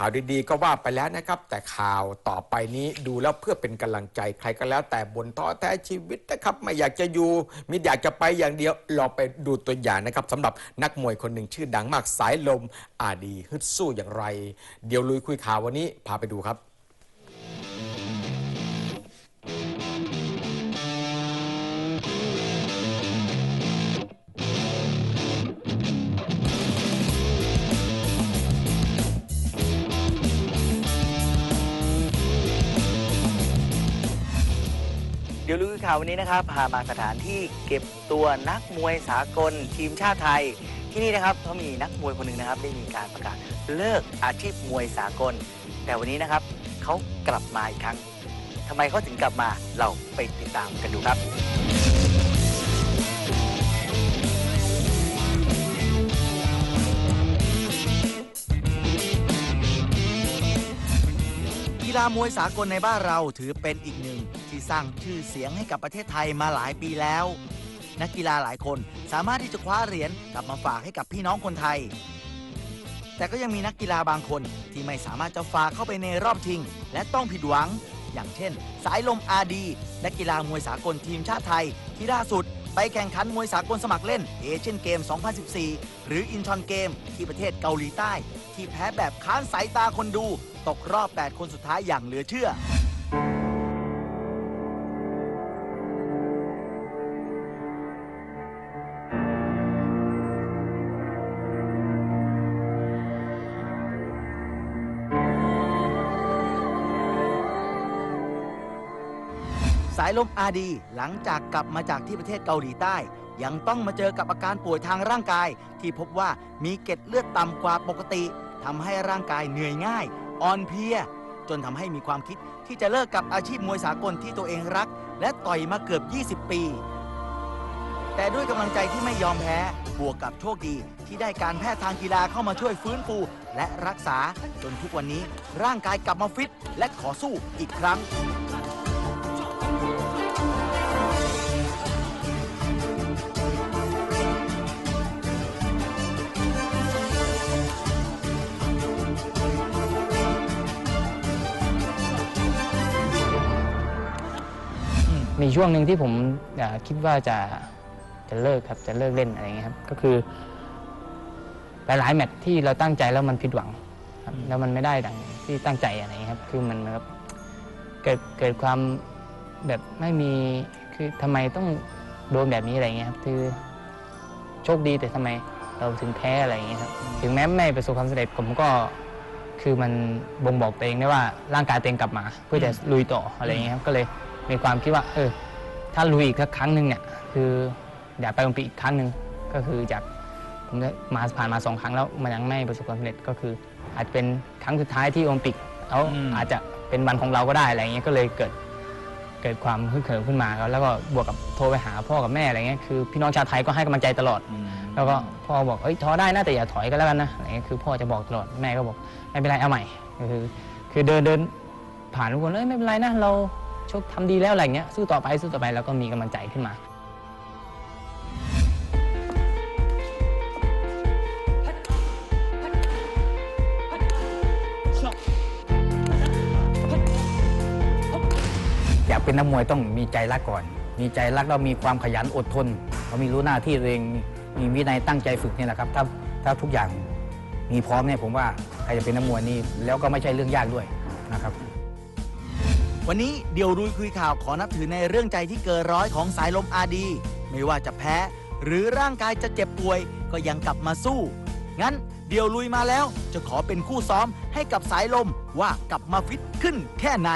ข่าวดีๆ ก็ว่าไปแล้วนะครับ แต่ข่าวต่อไปนี้ดูแล้วเพื่อเป็นกำลังใจใครก็แล้ว แต่บนท้อแท้ชีวิตนะครับ ไม่อยากจะอยู่มิอยากจะไปอย่างเดียวลองไปดูตัวอย่างนะครับสำหรับนักมวยคนหนึ่งชื่อดังมากสายลมอาดีฮึดสู้อย่างไร เดี๋ยวลุยคุยข่าววันนี้พาไปดูครับ เดี๋ยวรู้ข่าววันนี้นะครับพามาสถานที่เก็บตัวนักมวยสากลทีมชาติไทย ที่นี่นะครับเขามีนักมวยคนหนึ่งนะครับ ได้มีการประกาศเลิกอาชีพมวยสากล แต่วันนี้นะครับเขากลับมาอีกครั้งทำไมเขาถึงกลับมาเราไปติดตามกันดูครับ ฬามวยสากลในบ้านเราถือเป็นอีกหนึ่งที่สร้างชื่อเสียงให้กับประเทศไทยมาหลายปีแล้ว นักกีฬาหลายคนสามารถที่จะคว้าเหรียญกลับมาฝากให้กับพี่น้องคนไทย แต่ก็ยังมีนักกีฬาบางคนที่ไม่สามารถจะฝากเข้าไปในรอบชิง และต้องผิดหวัง อย่างเช่น สายลมอาดีนักกีฬามวยสากลทีมชาติไทยที่ล่าสุด ไปแข่งขันมวยสากลสมัครเล่นเอเชียนเกม 2014 หรืออินชอนเกม ที่ประเทศเกาหลีใต้ ที่แพ้แบบค้านสายตาคนดู ตกรอบ 8 คนสุดท้ายอย่างเหลือเชื่อ สายลมอาดีหลังจากกลับมาจากที่ประเทศเกาหลีใต้ ยังต้องมาเจอกับอาการป่วยทางร่างกาย ที่พบว่ามีเกล็ดเลือดต่ำกว่าปกติทำให้ร่างกายเหนื่อยง่าย อ่อนเพลีย จนทำให้มีความคิดที่จะเลิกกับอาชีพมวยสากลที่ตัวเองรัก และต่อยมาเกือบ 20 ปี แต่ด้วยกำลังใจที่ไม่ยอมแพ้ บวกกับโชคดี ที่ได้การแพทย์ทางกีฬาเข้ามาช่วยฟื้นฟู และรักษาจนทุกวันนี้ร่างกายกลับมาฟิต และขอสู้อีกครั้ง มีช่วงหนึ่งที่ผมคิดว่าจะจะเลิกครับจะเลิกเล่นอะไรเงี้ยครับก็คือหลายๆแมตช์ที่เราตั้งใจแล้วมันผิดหวังครับแล้วมันไม่ได้ดังที่ตั้งใจอะไรเงี้ยครับคือมันเหมือนกับเกิดเกิดความแบบไม่มีคือทำไมต้องโดนแบบนี้อะไรเงี้ยครับคือโชคดีแต่ทำไมเราถึงแพ้อะไรเงี้ยครับถึงแม้ไม่ประสบความสำเร็จผมก็คือมันบ่งบอกตัวเองได้ว่าร่างกายตัวเองกลับมา เพื่อจะลุยต่ออะไรเงี้ยครับก็เลย มีความคิดว่า เออ ถ้าลุยอีกสักครั้งหนึ่งเนี่ย คืออยากไปโอลิมปิกอีกครั้งหนึ่งก็คือจากผมได้มาผ่านมาสองครั้งแล้วมันยังไม่ประสบความสำเร็จก็คือ อาจจะเป็นครั้งสุดท้ายที่โอลิมปิกแล้วอืม อาจจะเป็นวันของเราก็ได้อะไรเงี้ยก็เลยเกิดเกิดความฮึกเหิมขึ้นมาแล้วก็บวกกับโทรไปหาพ่อกับแม่อะไรเงี้ยคือพี่น้องชาวไทยก็ให้กำลังใจตลอด แล้วก็พ่อบอกเอ้ยท้อได้นะแต่อย่าถอยก็แล้วกันนะอะไรเงี้ยคือพ่อจะบอกตลอดแม่ก็บอกไม่เป็นไรเอาใหม่ก็คือ คือเดินเดินผ่านทุกคนเอ้ยไม่เป็นไรนะเรา ชกทำดีแล้วอะไรเงี้ยสู้ต่อไปสู้ต่อไปแล้วก็มีกำลังใจขึ้นมาอยากเป็นนักมวยต้องมีใจรักก่อน มีใจรักแล้วมีความขยันอดทนเรามีรู้หน้าที่เองมีวินัยตั้งใจฝึกนี่แหละครับถ้าถ้าทุกอย่างมีพร้อมเนี่ยผมว่าใครจะเป็นนักมวยนี่แล้วก็ไม่ใช่เรื่องยากด้วยนะครับ วันนี้เดี๋ยวรุยคุยข่าวขอนับถือในเรื่องใจที่เกินร้อยของสายลมอาดี ไม่ว่าจะแพ้ หรือร่างกายจะเจ็บป่วย ก็ยังกลับมาสู้ งั้นเดี๋ยวลุยมาแล้วจะขอเป็นคู่ซ้อมให้กับสายลมว่ากลับมาฟิตขึ้นแค่ไหน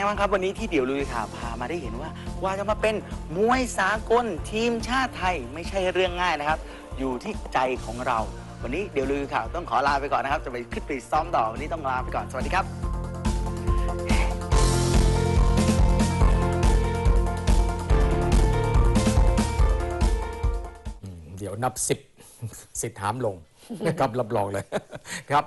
ไงบ้างครับวันนี้ที่เดี๋ยวลุยข่าวพามาได้เห็นว่ากว่าจะมาเป็นมวยสากลทีมชาติไทยไม่ใช่เรื่องง่ายนะครับ อยู่ที่ใจของเรา วันนี้เดี๋ยวลุยข่าวต้องขอลาไปก่อนนะครับจะไปขึ้นไปซ้อมต่อวันนี้ต้องลาไปก่อนสวัสดีครับเดี๋ยวนับสิบสิทธิ์หามลงนะครับรับรองเลยครับ